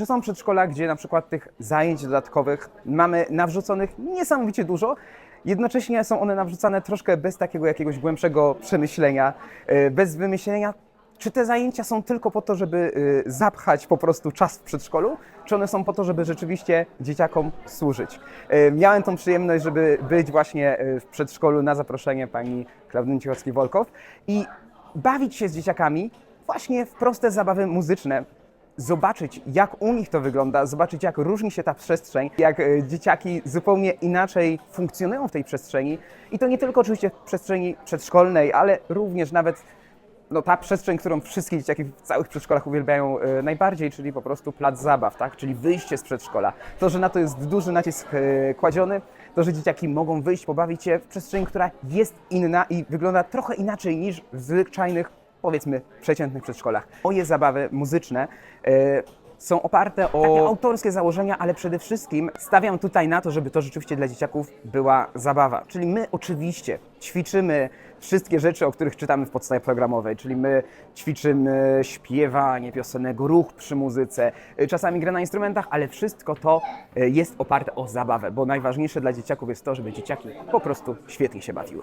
Że są przedszkola, gdzie na przykład tych zajęć dodatkowych mamy nawrzuconych niesamowicie dużo, jednocześnie są one nawrzucane troszkę bez takiego jakiegoś głębszego przemyślenia, e, bez wymyślenia, czy te zajęcia są tylko po to, żeby y, zapchać po prostu czas w przedszkolu, czy one są po to, żeby rzeczywiście dzieciakom służyć. Y, Miałem tą przyjemność, żeby być właśnie w przedszkolu na zaproszenie pani Klaudyny Cichockiej-Wolkow i bawić się z dzieciakami właśnie w proste zabawy muzyczne, zobaczyć, jak u nich to wygląda, zobaczyć, jak różni się ta przestrzeń, jak e, dzieciaki zupełnie inaczej funkcjonują w tej przestrzeni. I to nie tylko oczywiście w przestrzeni przedszkolnej, ale również nawet no, ta przestrzeń, którą wszystkie dzieciaki w całych przedszkolach uwielbiają e, najbardziej, czyli po prostu plac zabaw, tak? czyli wyjście z przedszkola. To, że na to jest duży nacisk e, kładziony, to, że dzieciaki mogą wyjść, pobawić się w przestrzeni, która jest inna i wygląda trochę inaczej niż w zwyczajnych, powiedzmy, przeciętnych przedszkolach. Moje zabawy muzyczne e, są oparte o takie autorskie założenia, ale przede wszystkim stawiam tutaj na to, żeby to rzeczywiście dla dzieciaków była zabawa. Czyli my oczywiście ćwiczymy wszystkie rzeczy, o których czytamy w podstawie programowej, czyli my ćwiczymy śpiewanie piosenego, ruch przy muzyce, y, czasami gra na instrumentach, ale wszystko to y, jest oparte o zabawę, bo najważniejsze dla dzieciaków jest to, żeby dzieciaki po prostu świetnie się bawiły.